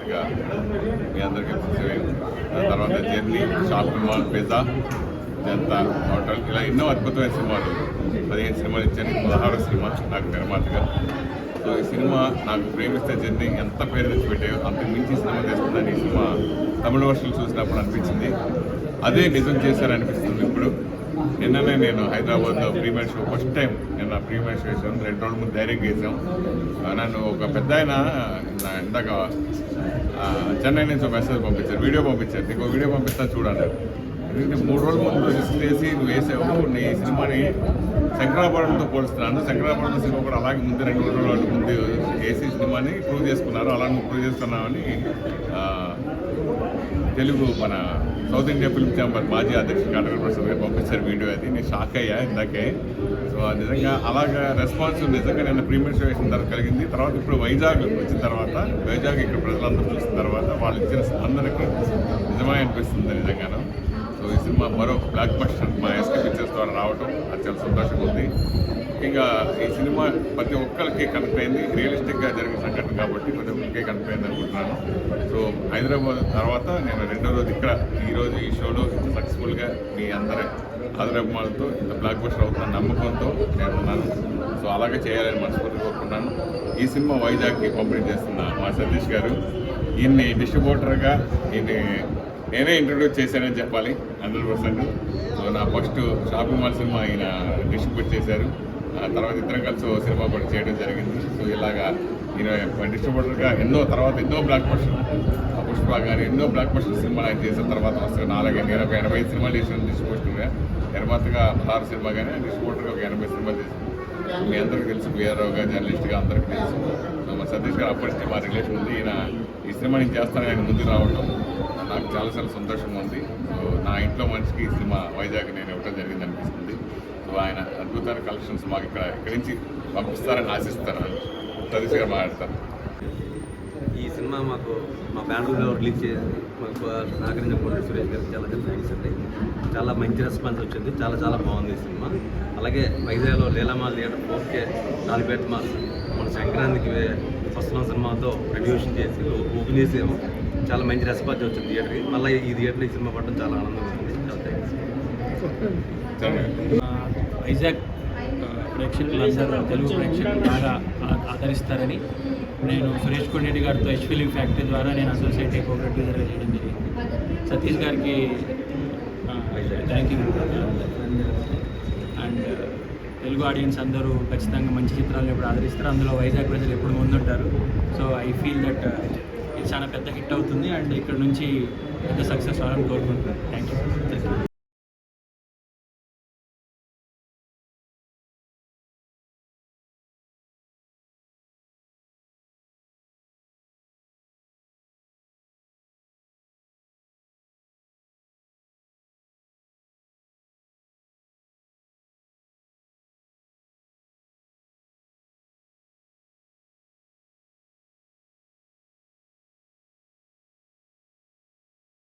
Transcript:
మీ అందరికీ చూసేవి తర్వాత journey shopping mall pizza Janata hotel. ఇలా ఎన్నో అద్భుతమైన సినిమాలు. పదిహేను సినిమాలు ఇచ్చాను పదహారు సినిమా నాకు నిర్మాతగా. సో ఈ సినిమా నాకు ప్రేమిస్తే జర్నీ ఎంత పేరు తెచ్చిపెట్టాయో అంత మించి సినిమా తీసుకున్నాను ఈ సినిమా తమిళ వర్షాలు చూసినప్పుడు అనిపించింది. అదే నిజం చేశారనిపిస్తుంది ఇప్పుడు. నిన్ననే నేను హైదరాబాద్లో ప్రీమియర్ షో ఫస్ట్ టైం నిన్న ప్రీమియర్ షో వేసాను రెండు రోజుల ముందు డైరెక్ట్ చేసాం నన్ను ఒక పెద్ద ఆయన ఇందాక చెన్నై నుంచి ఒక మెసేజ్ పంపించారు. వీడియో పంపించారు. నీకు వీడియో పంపిస్తా చూడండి ఎందుకంటే మూడు రోజుల ముందు రిజిస్టర్ చేసి నువ్వు వేసావు. నీ సినిమాని శంకరాపురంతో పోలుస్తున్నాను శంకరాపురం సినిమా కూడా అలాగే ముందు రెండు రోజులు రోజుల ముందు వేసి సినిమాని ప్రూవ్ చేసుకున్నారు. అలా నువ్వు ప్రూవ్ చేస్తున్నావని తెలుగు మన సౌత్ ఇండియా ఫిల్మ్ ఛాంబర్ మాజీ అధ్యక్షుడు కాటగర్ ప్రసాద్ గారు పంపించారు వీడియో అది నేను షాక్ అయ్యా ఇందాకే. సో నిజంగా అలాగా రెస్పాన్స్ నిజంగా నిన్న ప్రీమియర్ షో వేసిన తర్వాత కలిగింది. తర్వాత ఇప్పుడు వైజాగ్ వచ్చిన తర్వాత వైజాగ్ ఇక్కడ ప్రజలందరూ చూసిన తర్వాత వాళ్ళు ఇచ్చిన స్పందనకు నిజమే అనిపిస్తుంది నిజంగాను. సో ఈ సినిమా మరో బ్లాక్ బస్టర్ మా ఎస్కే పిక్చర్స్ ద్వారా రావడం అది చాలా సంతోషంగా ఉంది. ముఖ్యంగా ఈ సినిమా ప్రతి ఒక్కరికి కనెక్ట్ అయింది రియలిస్టిక్గా జరిగిన సంఘటన కాబట్టి ప్రతి ఒక్కరికి కనెక్ట్ అయింది అనుకుంటున్నాను. సో హైదరాబాద్ తర్వాత నేను రెండో రోజు ఇక్కడ ఈరోజు ఈ షోలో ఇంత సక్సెస్ఫుల్గా మీ అందరి ఆదరాభిమానులతో ఇంత బ్లాక్ బస్టర్ అవుతున్న నమ్మకంతో నేను ఉన్నాను. సో అలాగే చేయాలని మనస్ఫూర్తి కోరుకున్నాను ఈ సినిమా వైజాగ్కి పంపిణీ చేస్తున్న మా సతీష్ గారు ఈయన్ని డిస్ట్రిబ్యూటర్గా ఈయన్ని నేనే ఇంట్రొడ్యూస్ చేశానని చెప్పాలి హండ్రెడ్ పర్సెంట్ సో నా ఫస్ట్ షాపింగ్ మాల్ సినిమా ఆయన డిస్ట్రిబ్యూట్ చేశారు. ఆ తర్వాత ఇద్దరం కలిసి ఓ సినిమా కూడా చేయడం జరిగింది. సో ఇలాగా ఈయన డిస్ట్రిబ్యూటర్గా ఎన్నో తర్వాత ఎన్నో బ్లాక్ బస్టర్ పుష్ప గారు ఎన్నో బ్లాక్ బస్టర్ సినిమాలు ఆయన చేసిన తర్వాత వస్తాయి నాలుగే నేను ఒక ఎనభై సినిమాలు చేసిన డిస్ట్రిబ్యూటర్గా నిర్మాతగా పదహారు సినిమా కానీ డిస్ట్రిబ్యూటర్గా ఒక ఎనభై సినిమాలు చేశాను మీ అందరికీ తెలుసు బీఆర్ఓగా జర్నలిస్ట్గా అందరికీ తెలుసు. మా సతీష్ గారు అప్పటి మా రిలేషన్ ఉంది. ఈయన ఈ సినిమా నేను చేస్తాను ఆయన ముందుకు రావడం నాకు చాలా చాలా సంతోషంగా ఉంది. సో నా ఇంట్లో మనిషికి ఈ సినిమా వైజాగ్ నేను ఇవ్వడం జరిగింది అనిపిస్తుంది. ఆయన అద్భుతమైన కలెక్షన్స్ మాకు ఇక్కడ ఇక్కడి నుంచి పంపిస్తారని ఆశిస్తాను సతీష్ గారు మాట్లాడతారు. ఈ సినిమా మాకు మా బ్యానర్లో రిలీజ్ చేసి మాకు సహకరించిన కోటి సురేష్ గారికి చాలా చాలా థ్యాంక్స్ అండి. చాలా మంచి రెస్పాన్స్ వచ్చింది. చాలా చాలా బాగుంది ఈ సినిమా. అలాగే వైజాగ్లో లీలామాల్ థియేటర్ ఫోర్కే నాలుగేట మాస్ మన సంక్రాంతికి వస్తున్న సినిమాతో ప్రొడ్యూషన్ చేసి ఓపెన్ చేసాము. చాలా మంచి రెస్పాన్స్ వచ్చింది థియేటర్కి. మళ్ళీ ఈ థియేటర్లో ఈ సినిమా పడడం చాలా ఆనందంగా ఉంది. చాలా థ్యాంక్స్ వైజాగ్ ఆ, ప్రేక్షకులందరూ తెలుగు ప్రేక్షకులు బాగా ఆదరిస్తారని నేను సురేష్ కొండరెడ్డి గారితో హెచ్ ఫ్యాక్టరీ ద్వారా నేను అసోసియేట్ కో ప్రొడ్యూసర్గా చేయడం జరిగింది. సతీష్ గారికి thank you and Telugu audience అందరూ ఖచ్చితంగా మంచి చిత్రాలను ఎప్పుడు ఆదరిస్తారు. అందులో వైజాగ్ ప్రజలు ఎప్పుడు ముందుంటారు. సో ఐ ఫీల్ దట్ ఇది చాలా పెద్ద హిట్ అవుతుంది. అండ్ ఇక్కడ నుంచి పెద్ద సక్సెస్ అవ్వాలని కోరుకుంటున్నాను. Thank you